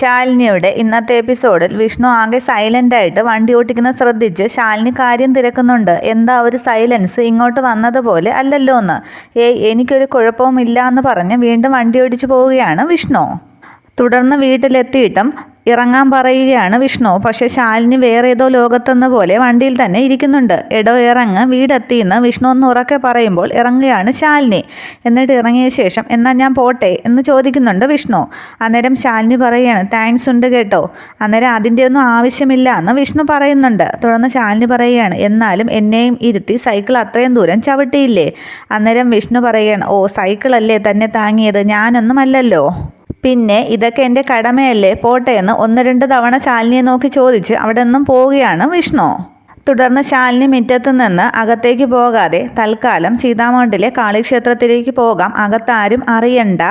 ശാലിനിയുടെ ഇന്നത്തെ എപ്പിസോഡിൽ വിഷ്ണു ആകെ സൈലന്റ് ആയിട്ട് വണ്ടി ഓട്ടിക്കുന്ന ശ്രദ്ധിച്ച് ശാലിനി കാര്യം തിരക്കുന്നുണ്ട്. എന്താ ഒരു സൈലൻസ് ഇങ്ങോട്ട് വന്നതുപോലെ അല്ലല്ലോ എന്ന്. ഏയ് എനിക്കൊരു കുഴപ്പവും ഇല്ല എന്ന് പറഞ്ഞ് വീണ്ടും വണ്ടി ഓടിച്ചു പോവുകയാണ് വിഷ്ണു. തുടർന്ന് വീട്ടിലെത്തിയിട്ടും ഇറങ്ങാൻ പറയുകയാണ് വിഷ്ണു. പക്ഷെ ശാലിനി വേറെ ഏതോ ലോകത്തെന്ന പോലെ വണ്ടിയിൽ തന്നെ ഇരിക്കുന്നുണ്ട്. എടോ ഇറങ്ങ്. വീടെത്തിയെന്ന് വിഷ്ണു ഒന്ന് ഉറക്കെ പറയുമ്പോൾ ഇറങ്ങുകയാണ് ശാലിനി. എന്നിട്ട് ഇറങ്ങിയ ശേഷം എന്നാൽ ഞാൻ പോട്ടെ എന്ന് ചോദിക്കുന്നുണ്ട് വിഷ്ണു. അന്നേരം ശാലിനി പറയുകയാണ് താങ്ക്സ് ഉണ്ട് കേട്ടോ. അന്നേരം അതിന്റെ ഒന്നും ആവശ്യമില്ല എന്ന് വിഷ്ണു പറയുന്നുണ്ട്. തുടർന്ന് ശാലിനി പറയുകയാണ് എന്നാലും എന്നെയും ഇരുത്തി സൈക്കിൾ അത്രയും ദൂരം ചവിട്ടിയില്ലേ? അന്നേരം വിഷ്ണു പറയുകയാണ് ഓ സൈക്കിളല്ലേ തന്നെ താങ്ങിയത്? ഞാനൊന്നുമല്ലല്ലോ പിന്നെ ഇതൊക്കെ എന്റെ കടമയല്ലേ? പോട്ടെ എന്ന് ഒന്ന് രണ്ട് തവണ ശാലിനിയെ നോക്കി ചോദിച്ച് അവിടെ നിന്നും പോവുകയാണ് വിഷ്ണു. തുടർന്ന് ശാലിനി മുറ്റത്ത് നിന്ന് അകത്തേക്ക് പോകാതെ തൽക്കാലം സീതാമണ്ഡിലെ കാളിക്ഷേത്രത്തിലേക്ക് പോകാം. അകത്താരും അറിയണ്ട.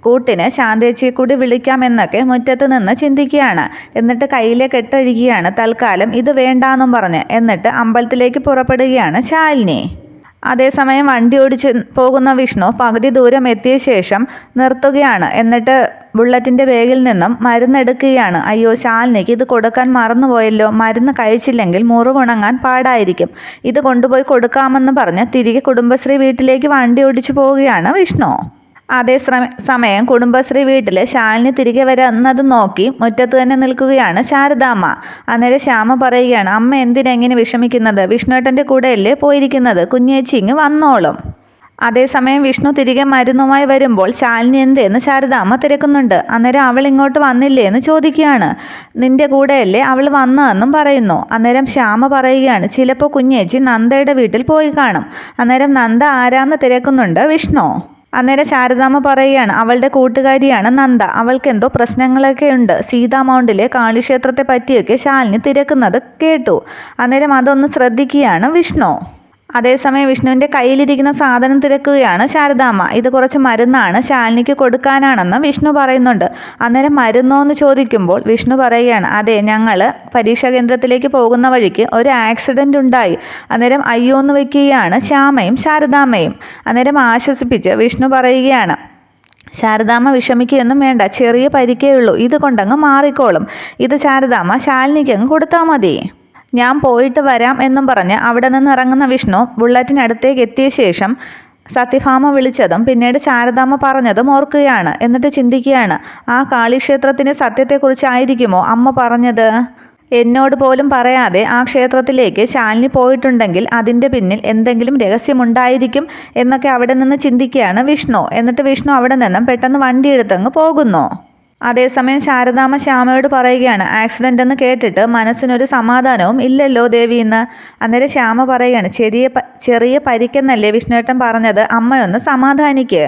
കൂട്ടിന് ശാന്തേച്ചിയെ കൂടി വിളിക്കാമെന്നൊക്കെ മുറ്റത്ത് നിന്ന് ചിന്തിക്കുകയാണ്. എന്നിട്ട് കയ്യിലെ കെട്ടഴിക്കുകയാണ്. തൽക്കാലം ഇത് വേണ്ടാന്നും പറഞ്ഞ്. എന്നിട്ട് അമ്പലത്തിലേക്ക് പുറപ്പെടുകയാണ് ശാലിനി. അതേസമയം വണ്ടി ഓടിച്ച് പോകുന്ന വിഷ്ണു പകുതി ദൂരം എത്തിയ ശേഷം നിർത്തുകയാണ്. എന്നിട്ട് ബുള്ളറ്റിന്റെ ബാഗിൽ നിന്നും മരുന്നെടുക്കുകയാണ് അയ്യോ ശാലിനിക്ക് ഇത് കൊടുക്കാൻ മറന്നുപോയല്ലോ. മരുന്ന് കഴിച്ചില്ലെങ്കിൽ മുറിവുണങ്ങാൻ പാടായിരിക്കും. ഇത് കൊണ്ടുപോയി കൊടുക്കാമെന്ന് പറഞ്ഞ് തിരികെ കുടുംബശ്രീ വീട്ടിലേക്ക് വണ്ടി ഓടിച്ചു പോവുകയാണ് വിഷ്ണു. അതേ സമയം കുടുംബശ്രീ വീട്ടിൽ ശാലിനി തിരികെ വരുന്നത് നോക്കി മുറ്റത്ത് തന്നെ നിൽക്കുകയാണ് ശാരദാമ്മ. അന്നേരം ശ്യാമ പറയുകയാണ് അമ്മ എന്തിനെങ്ങനെ വിഷമിക്കുന്നത്? വിഷ്ണുവേട്ടന്റെ കൂടെയല്ലേ പോയിരിക്കുന്നത്? കുഞ്ഞേച്ചി ഇങ്ങ് വന്നോളും. അതേസമയം വിഷ്ണു തിരികെ മരുന്നുമായി വരുമ്പോൾ ശാലിനി എന്തെന്ന് ശാരദാമ്മ തിരക്കുന്നുണ്ട്. അന്നേരം അവൾ ഇങ്ങോട്ട് വന്നില്ലേ? എന്ന് ചോദിക്കുകയാണ്. നിന്റെ കൂടെയല്ലേ അവൾ വന്നതെന്നും പറയുന്നു. അന്നേരം ശ്യാമ പറയുകയാണ് ചിലപ്പോൾ കുഞ്ഞേച്ചി നന്ദയുടെ വീട്ടിൽ പോയി കാണും. അന്നേരം നന്ദ ആരാന്ന് തിരക്കുന്നുണ്ട് വിഷ്ണു. അന്നേരം ശാരദാമ്മ പറയുകയാണ് അവളുടെ കൂട്ടുകാരിയാണ് നന്ദ. അവൾക്ക് എന്തോ പ്രശ്നങ്ങളൊക്കെ ഉണ്ട്. സീതാമൗണ്ടിലെ കാളിക്ഷേത്രത്തെ പറ്റിയൊക്കെ ശാലിനി തിരക്കുന്നത് കേട്ടു. അന്നേരം അതൊന്ന് ശ്രദ്ധിക്കുകയാണ് വിഷ്ണു. അതേസമയം വിഷ്ണുവിന്റെ കയ്യിലിരിക്കുന്ന സാധനം തിരക്കുകയാണ് ശാരദാമ്മ. ഇത് കുറച്ച് മരുന്നാണ് ശാലിനിക്ക് കൊടുക്കാനാണെന്ന് വിഷ്ണു പറയുന്നുണ്ട്. അന്നേരം മരുന്നോ എന്ന് ചോദിക്കുമ്പോൾ വിഷ്ണു പറയുകയാണ് അതെ ഞങ്ങൾ പരീക്ഷാ കേന്ദ്രത്തിലേക്ക് പോകുന്ന വഴിക്ക് ഒരു ആക്സിഡന്റ് ഉണ്ടായി. അന്നേരം അയ്യോ എന്ന് വയ്ക്കുകയാണ് ശ്യാമയും ശാരദാമ്മയും. അന്നേരം ആശ്വസിപ്പിച്ച് വിഷ്ണു പറയുകയാണ് ശാരദാമ്മ വിഷമിക്കുകയൊന്നും വേണ്ട ചെറിയ പരിക്കേ ഉള്ളൂ. ഇത് കൊണ്ടങ്ങ് മാറിക്കോളും. ഇത് ശാരദാമ്മ ശാലിനിക്ക് അങ്ങ് കൊടുത്താൽ മതി. ഞാൻ പോയിട്ട് വരാം എന്നും പറഞ്ഞ് അവിടെ നിന്ന് ഇറങ്ങുന്ന വിഷ്ണു ബുള്ളറ്റിനടുത്തേക്ക് എത്തിയ ശേഷം സത്യഭാമ വിളിച്ചതും പിന്നീട് ശാരദാമ്മ പറഞ്ഞതും ഓർക്കുകയാണ്. എന്നിട്ട് ചിന്തിക്കുകയാണ് ആ കാളിക്ഷേത്രത്തിന്റെ സത്യത്തെക്കുറിച്ചായിരിക്കുമോ അമ്മ പറഞ്ഞത്? എന്നോട് പോലും പറയാതെ ആ ക്ഷേത്രത്തിലേക്ക് ശാലിനി പോയിട്ടുണ്ടെങ്കിൽ അതിന്റെ പിന്നിൽ എന്തെങ്കിലും രഹസ്യമുണ്ടായിരിക്കും എന്നൊക്കെ അവിടെ നിന്ന് ചിന്തിക്കുകയാണ് വിഷ്ണു. എന്നിട്ട് വിഷ്ണു അവിടെ നിന്നും പെട്ടെന്ന് വണ്ടിയെടുത്തങ്ങ് പോകുന്നു. അതേസമയം ശാരദാമ്മ ശ്യാമയോട് പറയുകയാണ് ആക്സിഡന്റ് എന്ന് കേട്ടിട്ട് മനസ്സിനൊരു സമാധാനവും ഇല്ലല്ലോ ദേവി എന്ന്. അന്നേരം ശ്യാമ പറയുകയാണ് ചെറിയ ചെറിയ പരിക്കെന്നല്ലേ വിഷ്ണുവേട്ടൻ പറഞ്ഞത്? അമ്മയൊന്ന് സമാധാനിക്ക്.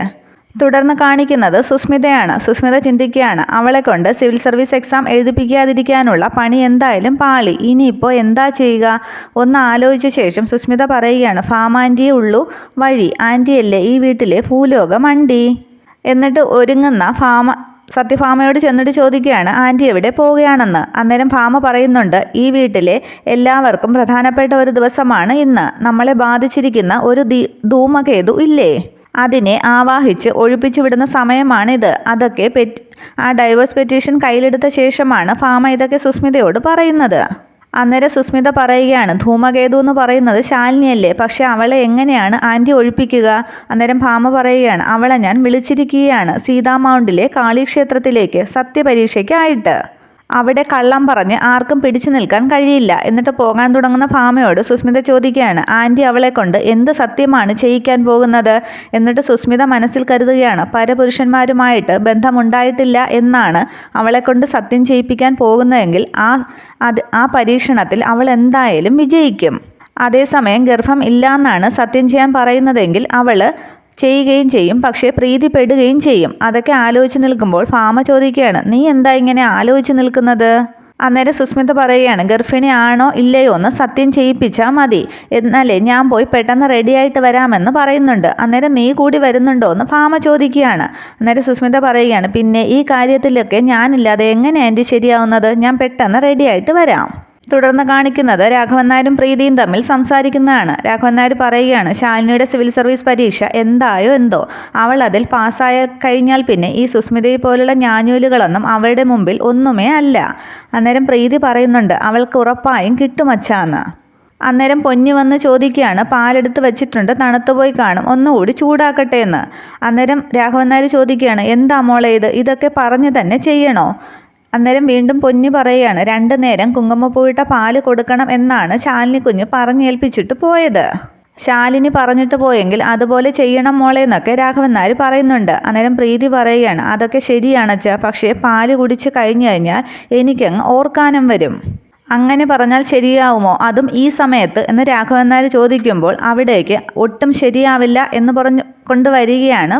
തുടർന്ന് കാണിക്കുന്നത് സുസ്മിതയാണ്. സുസ്മിത ചിന്തിക്കുകയാണ് അവളെ കൊണ്ട് സിവിൽ സർവീസ് എക്സാം എഴുതിപ്പിക്കാതിരിക്കാനുള്ള പണി എന്തായാലും പാളി. ഇനിയിപ്പോൾ എന്താ ചെയ്യുക? ഒന്ന് ആലോചിച്ച ശേഷം സുസ്മിത പറയുകയാണ് ഫാം ആന്റിയെ ഉള്ളൂ വഴി. ആന്റിയല്ലേ ഈ വീട്ടിലെ ഭൂലോകം അണ്ടി എന്നിട്ട് ഒരുങ്ങുന്ന ഫാമ സത്യഭാമയോട് ചെന്നിട്ട് ചോദിക്കുകയാണ് ആന്റി എവിടെ പോവുകയാണെന്ന്? അന്നേരം ഫാമ പറയുന്നുണ്ട് ഈ വീട്ടിലെ എല്ലാവർക്കും പ്രധാനപ്പെട്ട ഒരു ദിവസമാണ് ഇന്ന്. നമ്മളെ ബാധിച്ചിരിക്കുന്ന ഒരു ധൂമകേതു ഇല്ലേ? അതിനെ ആവാഹിച്ച് ഒഴിപ്പിച്ചു വിടുന്ന സമയമാണിത്. അതൊക്കെ പെറ്റ് ആ ഡൈവേഴ്സ് പെറ്റീഷൻ കയ്യിലെടുത്ത ശേഷമാണ് ഫാമ ഇതൊക്കെ സുസ്മിതയോട് പറയുന്നത്. അന്നേരം സുസ്മിത പറയുകയാണ് ധൂമകേതു എന്ന് പറയുന്നത് ശാലിനിയല്ലേ? പക്ഷെ അവളെ എങ്ങനെയാണ് ആന്റി ഒഴിപ്പിക്കുക? അന്നേരം ഭാമ പറയുകയാണ് അവളെ ഞാൻ വിളിച്ചിരിക്കുകയാണ് സീതാമൗണ്ടിലെ കാളിക്ഷേത്രത്തിലേക്ക് സത്യപരീക്ഷയ്ക്കായിട്ട്. അവിടെ കള്ളം പറഞ്ഞ് ആർക്കും പിടിച്ചു നിൽക്കാൻ കഴിയില്ല. എന്നിട്ട് പോകാൻ തുടങ്ങുന്ന ഫാമയോട് സുസ്മിത ചോദിക്കുകയാണ് ആന്റി അവളെ കൊണ്ട് എന്ത് സത്യമാണ് ചെയ്യിക്കാൻ പോകുന്നത്? എന്നിട്ട് സുസ്മിത മനസ്സിൽ കരുതുകയാണ് പരപുരുഷന്മാരുമായിട്ട് ബന്ധമുണ്ടായിട്ടില്ല എന്നാണ് അവളെ കൊണ്ട് സത്യം ചെയ്യിപ്പിക്കാൻ പോകുന്നതെങ്കിൽ ആ അത് ആ പരീക്ഷണത്തിൽ അവൾ എന്തായാലും വിജയിക്കും. അതേസമയം ഗർഭം ഇല്ലാന്നാണ് സത്യം ചെയ്യാൻ പറയുന്നതെങ്കിൽ അവൾ ചെയ്യുകയും ചെയ്യും. പക്ഷേ പ്രീതിപ്പെടുകയും ചെയ്യും. അതൊക്കെ ആലോചിച്ച് നിൽക്കുമ്പോൾ ഫാമ ചോദിക്കുകയാണ് നീ എന്താ ഇങ്ങനെ ആലോചിച്ച് നിൽക്കുന്നത്? അന്നേരം സുസ്മിത പറയുകയാണ് ഗർഭിണി ആണോ ഇല്ലയോ എന്ന് സത്യം ചെയ്യിപ്പിച്ചാൽ മതി. എന്നാലേ ഞാൻ പോയി പെട്ടെന്ന് റെഡിയായിട്ട് വരാമെന്ന് പറയുന്നുണ്ട്. അന്നേരം നീ കൂടി വരുന്നുണ്ടോ എന്ന് ഫാമ ചോദിക്കുകയാണ്. അന്നേരം സുസ്മിത പറയുകയാണ് പിന്നെ ഈ കാര്യത്തിലൊക്കെ ഞാനില്ലാതെ എങ്ങനെയാണ് എന്റെ ശരിയാവുന്നത്? ഞാൻ പെട്ടെന്ന് റെഡിയായിട്ട് വരാം. തുടർന്ന് കാണിക്കുന്നത് രാഘവൻ നായരും പ്രീതിയും തമ്മിൽ സംസാരിക്കുന്നതാണ്. രാഘവൻ നായർ പറയുകയാണ് ശാലിനിയുടെ സിവിൽ സർവീസ് പരീക്ഷ എന്തായോ എന്തോ? അവൾ അതിൽ പാസ്സായ കഴിഞ്ഞാൽ പിന്നെ ഈ സുസ്മിതയെ പോലുള്ള ഞാഞ്ഞൂലുകളൊന്നും അവളുടെ മുമ്പിൽ ഒന്നുമേ അല്ല. അന്നേരം പ്രീതി പറയുന്നുണ്ട് അവൾക്ക് ഉറപ്പായും കിട്ടുമച്ചാന്ന് അന്നേരം പൊന്നി വന്ന് ചോദിക്കുകയാണ് പാലെടുത്ത് വെച്ചിട്ടുണ്ട് തണുത്തുപോയി കാണും ഒന്നുകൂടി ചൂടാക്കട്ടെ എന്ന് അന്നേരം രാഘവൻ നായർ ചോദിക്കുകയാണ് എന്താ മോളെ ഇത്? ഇതൊക്കെ പറഞ്ഞു തന്നെ ചെയ്യണോ? അന്നേരം വീണ്ടും പൊന്നു പറയുകയാണ് രണ്ടു നേരം കുങ്കുമപ്പൂവിട്ട പാൽ കൊടുക്കണം എന്നാണ് ശാലിനി കുഞ്ഞ് പറഞ്ഞേൽപ്പിച്ചിട്ട് പോയത്. ശാലിനി പറഞ്ഞിട്ട് പോയെങ്കിൽ അതുപോലെ ചെയ്യണം മോളെ എന്നൊക്കെ രാഘവൻ നായർ പറയുന്നുണ്ട്. അന്നേരം പ്രീതി പറയുകയാണ് അതൊക്കെ ശരിയാണച്ച പക്ഷേ പാൽ കുടിച്ച് കഴിഞ്ഞു കഴിഞ്ഞാൽ എനിക്കങ്ങ് ഓർക്കാനും വരും. അങ്ങനെ പറഞ്ഞാൽ ശരിയാവുമോ? അതും ഈ സമയത്ത് എന്ന് രാഘവൻ നായർ ചോദിക്കുമ്പോൾ അവിടേക്ക് ഒട്ടും ശരിയാവില്ല എന്ന് പറഞ്ഞു കൊണ്ടുവരികയാണ്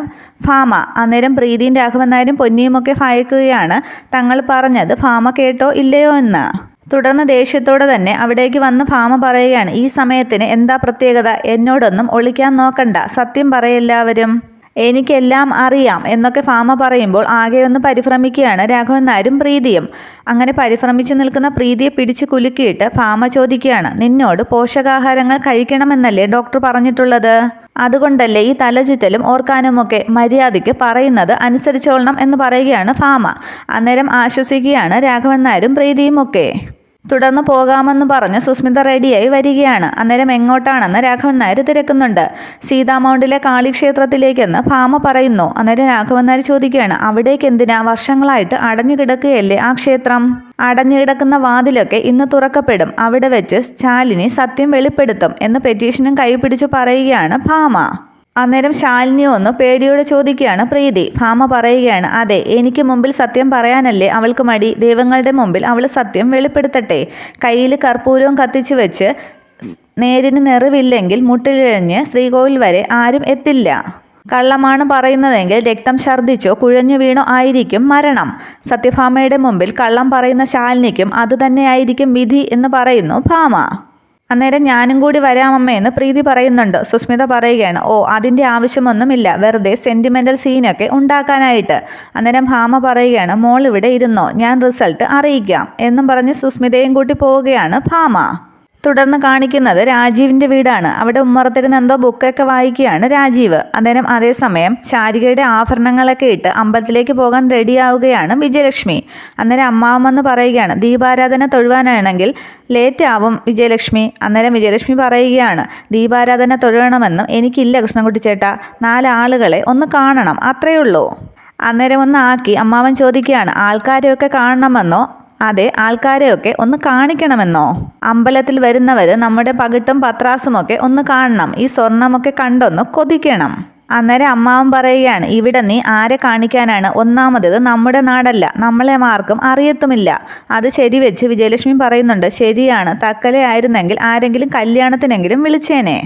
ഫാമ അന്നേരം പ്രീതിയും രാഘവൻ നായരും പൊന്നിയുമൊക്കെ ഭയക്കുകയാണ്. തങ്ങൾ പറഞ്ഞത് ഫാമ കേട്ടോ ഇല്ലയോ എന്ന്? തുടർന്ന് ദേഷ്യത്തോടെ തന്നെ അവിടേക്ക് വന്ന് ഫാമ പറയുകയാണ് ഈ സമയത്തിന് എന്താ പ്രത്യേകത? എന്നോടൊന്നും ഒളിക്കാൻ നോക്കണ്ട. സത്യം പറയെല്ലാവരും എനിക്കെല്ലാം അറിയാം എന്നൊക്കെ ഫാമ പറയുമ്പോൾ ആകെ ഒന്ന് പരിഭ്രമിക്കുകയാണ് രാഘവൻ നായരും പ്രീതിയും. അങ്ങനെ പരിഭ്രമിച്ച് നിൽക്കുന്ന പ്രീതിയെ പിടിച്ച് കുലുക്കിയിട്ട് ഫാമ ചോദിക്കുകയാണ് നിന്നോട് പോഷകാഹാരങ്ങൾ കഴിക്കണമെന്നല്ലേ ഡോക്ടർ പറഞ്ഞിട്ടുള്ളത്? അതുകൊണ്ടല്ലേ ഈ തലചുറ്റലും ഓർക്കാനുമൊക്കെ മര്യാദയ്ക്ക് പറയുന്നത് അനുസരിച്ചോളണം എന്ന് പറയുകയാണ് ഫാമ. അന്നേരം ആശ്വസിക്കുകയാണ് രാഘവൻ നായരും പ്രീതിയും ഒക്കെ തുടർന്ന് പോകാമെന്ന് പറഞ്ഞ് സുസ്മിത റെഡിയായി വരികയാണ്. അന്നേരം എങ്ങോട്ടാണെന്ന് രാഘവൻ നായർ തിരക്കുന്നുണ്ട്. സീതാമൗണ്ടിലെ കാളിക്ഷേത്രത്തിലേക്കെന്ന് ഭാമ പറയുന്നു. അന്നേരം രാഘവൻ നായർ ചോദിക്കുകയാണ് അവിടേക്ക് എന്തിനാ? വർഷങ്ങളായിട്ട് അടഞ്ഞു കിടക്കുകയല്ലേ ആ ക്ഷേത്രം? അടഞ്ഞു കിടക്കുന്ന വാതിലൊക്കെ ഇന്ന് തുറക്കപ്പെടും. അവിടെ വെച്ച് സ്റ്റാലിനി സത്യം വെളിപ്പെടുത്തും എന്ന് പെറ്റീഷനും കൈപിടിച്ച് പറയുകയാണ് ഭാമ. അന്നേരം ശാലിനി ഒന്ന് പേടിയോടെ ചോദിക്കുകയാണ് പ്രീതി ഭാമ പറയുകയാണ്. അതെ എനിക്ക് മുമ്പിൽ സത്യം പറയാനല്ലേ? അവൾക്ക് മടി. ദൈവങ്ങളുടെ മുമ്പിൽ അവൾ സത്യം വെളിപ്പെടുത്തട്ടെ. കയ്യിൽ കർപ്പൂരവും കത്തിച്ചു വെച്ച് നേരിന് നിറവില്ലെങ്കിൽ മുട്ടിലിഴഞ്ഞ് ശ്രീകോവിൽ വരെ ആരും എത്തില്ല. കള്ളമാണ് പറയുന്നതെങ്കിൽ രക്തം ഛർദ്ദിച്ചോ കുഴഞ്ഞു വീണോ ആയിരിക്കും മരണം. സത്യഭാമയുടെ മുമ്പിൽ കള്ളം പറയുന്ന ശാലിനിക്കും അതുതന്നെയായിരിക്കും വിധി എന്ന് പറയുന്നു ഭാമ. അന്നേരം ഞാനും കൂടി വരാമമ്മേ എന്ന് പ്രീതി പറയുന്നുണ്ട്. സുസ്മിത പറയുകയാണ് ഓ അതിന്റെ ആവശ്യമൊന്നുമില്ല. വെറുതെ സെന്റിമെന്റൽ സീനൊക്കെ ഉണ്ടാക്കാനായിട്ട്. അന്നേരം ഭാമ പറയുകയാണ് മോൾ ഇവിടെ ഇരുന്നോ? ഞാൻ റിസൾട്ട് അറിയിക്കാം. എന്നും പറഞ്ഞ് സുസ്മിതയും കൂട്ടി പോവുകയാണ് ഭാമ. തുടർന്ന് കാണിക്കുന്നത് രാജീവിന്റെ വീടാണ്. അവിടെ ഉമ്മറത്തിരുന്ന് എന്തോ ബുക്കൊക്കെ വായിക്കുകയാണ് രാജീവ്. അന്നേരം അതേസമയം ശാരികയുടെ ആഭരണങ്ങളൊക്കെ ഇട്ട് അമ്പലത്തിലേക്ക് പോകാൻ റെഡിയാവുകയാണ് വിജയലക്ഷ്മി. അന്നേരം അമ്മാവെന്ന് പറയുകയാണ് ദീപാരാധന തൊഴുവാനാണെങ്കിൽ ലേറ്റ് ആവും വിജയലക്ഷ്മി. അന്നേരം വിജയലക്ഷ്മി പറയുകയാണ് ദീപാരാധന തൊഴുവണമെന്നും എനിക്കില്ല കൃഷ്ണൻകുട്ടി ചേട്ടാ. നാലാളുകളെ ഒന്ന് കാണണം. അത്രയേ ഉള്ളൂ അന്നേരം ഒന്ന് ആക്കി അമ്മാവൻ ചോദിക്കുകയാണ് ആൾക്കാരെയൊക്കെ കാണണമെന്നോ? അതെ ആൾക്കാരെയൊക്കെ ഒന്ന് കാണിക്കണമെന്നോ? അമ്പലത്തിൽ വരുന്നവർ നമ്മുടെ പകിട്ടും പത്രാസുമൊക്കെ ഒന്ന് കാണണം. ഈ സ്വർണമൊക്കെ കണ്ടൊന്ന് കൊതിക്കണം. അന്നേരം അമ്മാവൻ പറയുകയാണ് ഇവിടെ നീ ആരെ കാണിക്കാനാണ്? ഒന്നാമത് നമ്മുടെ നാടല്ല. നമ്മളെ മാർക്കും അറിയത്തുമില്ല. അത് ശരി വെച്ച് വിജയലക്ഷ്മി പറയുന്നുണ്ട് ശരിയാണ്. തക്കലെ ആയിരുന്നെങ്കിൽ ആരെങ്കിലും കല്യാണത്തിനെങ്കിലും വിളിച്ചേനെ.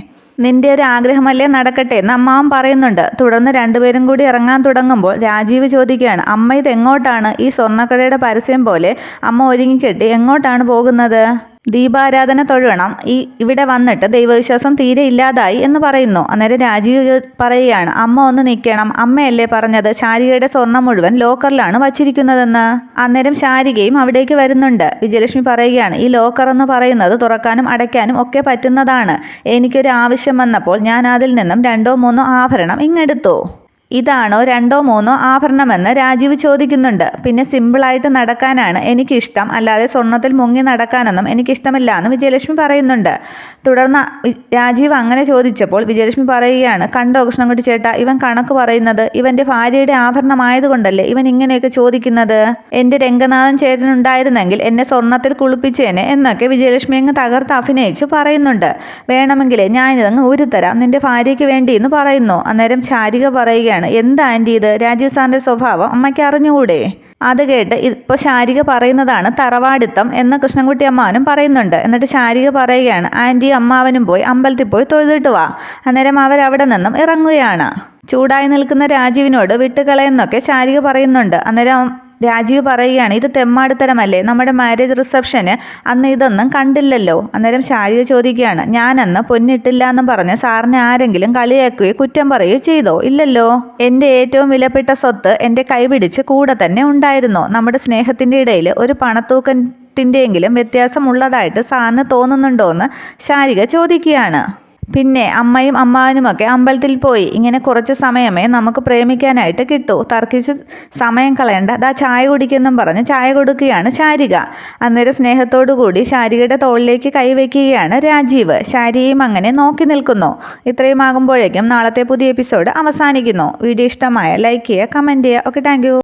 നിന്റെ ഒരു ആഗ്രഹമല്ലേ നടക്കട്ടെ? എന്ന് അമ്മാവൻ പറയുന്നുണ്ട്. തുടർന്ന് രണ്ടുപേരും കൂടി ഇറങ്ങാൻ തുടങ്ങുമ്പോൾ രാജീവ് ചോദിക്കുകയാണ് അമ്മ ഇത് എങ്ങോട്ടാണ് ഈ സ്വർണക്കടയുടെ പരസ്യം പോലെ അമ്മ ഒരുങ്ങിക്കെട്ടി എങ്ങോട്ടാണ് പോകുന്നത്? ദീപാരാധന തൊഴണം ഈ ഇവിടെ വന്നിട്ട് ദൈവവിശ്വാസം തീരെ ഇല്ലാതായി എന്ന് പറയുന്നു. അന്നേരം രാജീവ് പറയുകയാണ് അമ്മ ഒന്ന് നിൽക്കണം. അമ്മയല്ലേ പറഞ്ഞത്? ശാരികയുടെ സ്വർണം മുഴുവൻ ലോക്കറിലാണ് വച്ചിരിക്കുന്നതെന്ന്. അന്നേരം ശാരികയും അവിടേക്ക് വരുന്നുണ്ട്. വിജയലക്ഷ്മി പറയുകയാണ് ഈ ലോക്കർ എന്ന് പറയുന്നത് തുറക്കാനും അടയ്ക്കാനും ഒക്കെ പറ്റുന്നതാണ്. എനിക്കൊരു ആവശ്യം വന്നപ്പോൾ ഞാൻ അതിൽ നിന്നും രണ്ടോ മൂന്നോ ആഭരണം ഇങ്ങെടുത്തു ഇതാണോ രണ്ടോ മൂന്നോ ആഭരണമെന്ന് രാജീവ് ചോദിക്കുന്നുണ്ട്. പിന്നെ സിമ്പിളായിട്ട് നടക്കാനാണ് എനിക്കിഷ്ടം. അല്ലാതെ സ്വർണത്തിൽ മുങ്ങി നടക്കാനൊന്നും എനിക്കിഷ്ടമില്ല എന്ന് വിജയലക്ഷ്മി പറയുന്നുണ്ട്. തുടർന്ന് രാജീവ് അങ്ങനെ ചോദിച്ചപ്പോൾ വിജയലക്ഷ്മി പറയുകയാണ് കണ്ടോ കൃഷ്ണൻകുട്ടി ചേട്ടാ ഇവൻ കണക്ക് പറയുന്നത് ഇവന്റെ ഭാര്യയുടെ ആഭരണമായതുകൊണ്ടല്ലേ ഇവൻ ഇങ്ങനെയൊക്കെ ചോദിക്കുന്നത്? എന്റെ രംഗനാഥൻ ചേട്ടനുണ്ടായിരുന്നെങ്കിൽ എന്നെ സ്വർണത്തിൽ കുളിപ്പിച്ചേനെ എന്നൊക്കെ വിജയലക്ഷ്മി അങ്ങ് തകർത്ത് അഭിനയിച്ച് പറയുന്നുണ്ട്. വേണമെങ്കിലേ ഞാനിതങ്ങ് ഊരിത്തരാം. നിന്റെ ഭാര്യയ്ക്ക് വേണ്ടി എന്ന് പറയുന്നു. അന്നേരം ശാരിക പറയുകയാണ് എന്താ ആന്റി ഇത്? രാജീവ് സാറിന്റെ സ്വഭാവം? അമ്മയ്ക്ക് അറിഞ്ഞുകൂടെ? അത് കേട്ട് ഇപ്പോൾ ശാരിക പറയുന്നതാണ് തറവാടിത്തം എന്ന് കൃഷ്ണൻകുട്ടി അമ്മാവനും പറയുന്നുണ്ട്. എന്നിട്ട് ശാരിക പറയുകയാണ് ആന്റിയും അമ്മാവനും പോയി അമ്പലത്തിൽ പോയി തൊഴുതിട്ട് വാ. അന്നേരം അവരവിടെ നിന്നും ഇറങ്ങുകയാണ്. ചൂടായി നിൽക്കുന്ന രാജീവിനോട് വിട്ടുകളയെന്നൊക്കെ ശാരിക പറയുന്നുണ്ട്. അന്നേരം രാജീവ് പറയുകയാണ് ഇത് തെമ്മാടിത്തരമല്ലേ? നമ്മുടെ മാരേജ് റിസപ്ഷന് അന്ന് ഇതൊന്നും കണ്ടില്ലല്ലോ. അന്നേരം ശാരിക ചോദിക്കുകയാണ് ഞാനന്ന് പൊന്നിട്ടില്ല എന്ന് പറഞ്ഞ് സാറിനെ ആരെങ്കിലും കളിയാക്കുകയോ കുറ്റം പറയുകയോ ചെയ്തോ? ഇല്ലല്ലോ. എന്റെ ഏറ്റവും വിലപ്പെട്ട സ്വത്ത് എന്റെ കൈപിടിച്ച് കൂടെ തന്നെ ഉണ്ടായിരുന്നു. നമ്മുടെ സ്നേഹത്തിന്റെ ഇടയിൽ ഒരു പണത്തൂക്കത്തിന്റെയെങ്കിലും വ്യത്യാസമുള്ളതായിട്ട് സാറിന് തോന്നുന്നുണ്ടോ എന്ന് ശാരിക ചോദിക്കുകയാണ്. പിന്നെ അമ്മയും അമ്മാവനുമൊക്കെ അമ്പലത്തിൽ പോയി. ഇങ്ങനെ കുറച്ച് സമയമേ നമുക്ക് പ്രേമിക്കാനായിട്ട് കിട്ടൂ. തർക്കിച്ച് സമയം കളയണ്ട. ദാ ചായ കുടിക്കുന്നും പറഞ്ഞ് ചായ കൊടുക്കുകയാണ് ശാരിക. അന്നേരം സ്നേഹത്തോടു കൂടി ശാരികയുടെ തോളിലേക്ക് കൈവയ്ക്കുകയാണ് രാജീവ്. ശാരിയും അങ്ങനെ നോക്കി നിൽക്കുന്നു. ഇത്രയും ആകുമ്പോഴേക്കും നാളത്തെ പുതിയ എപ്പിസോഡ് അവസാനിക്കുന്നു. വീഡിയോ ഇഷ്ടമായ ലൈക്ക് ചെയ്യുക കമന്റ് ചെയ്യുക. Okay thank